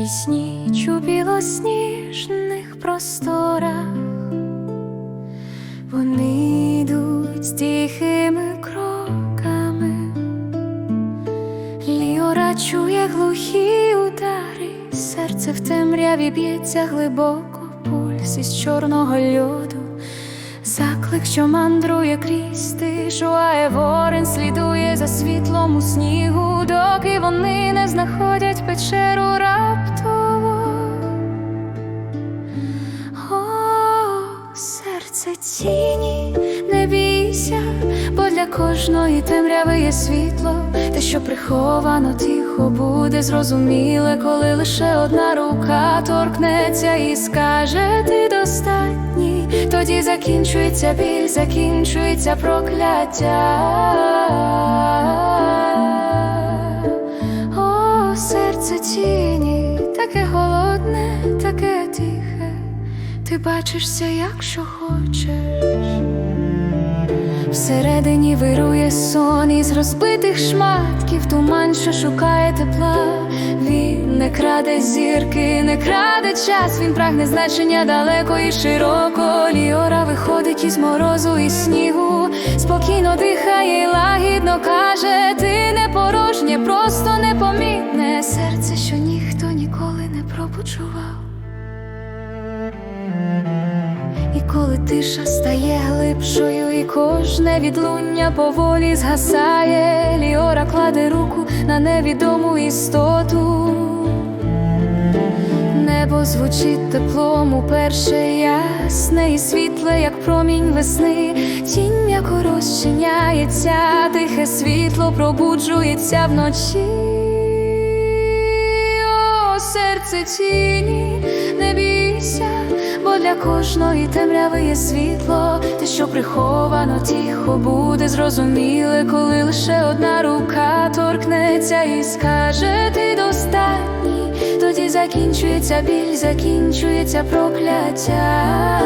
Крізь ніч у білосніжних просторах. Вони йдуть з тихими кроками, Ліора чує глухі удари, серце в темряві б'ється глибоко, пульс із чорного льоду, заклик, що мандрує крізь тишу, а слідує за світлом у снігу, доки вони не знаходять печеру раптово. Тіні, не бійся, бо для кожної темряви є світло, те, що приховано тихо, буде зрозуміле, коли лише одна рука торкнеться і скаже ти достатній. Тоді закінчується біль, закінчується прокляття. Ти бачишся, якщо хочеш. Всередині вирує сон із розбитих шматків, туман, що шукає тепла. Він не краде зірки, не краде час, він прагне значення далеко і широко. Ліора виходить із морозу і снігу, спокійно дихає і лагідно каже: ти не порожнє, просто непомітне серце, що ніхто ніколи не пробуджував. Тиша стає глибшою, і кожне відлуння поволі згасає, Ліора кладе руку на невідому істоту. Небо звучить теплом уперше ясне і світле, як промінь весни, тінь м'яко розчиняється, тихе світло пробуджується вночі. О, серце тіні, не бійся, бо для кожної темряви є світло, те, що приховано тихо, буде зрозуміле, коли лише одна рука торкнеться і скаже ти достатній, тоді закінчується біль, закінчується прокляття.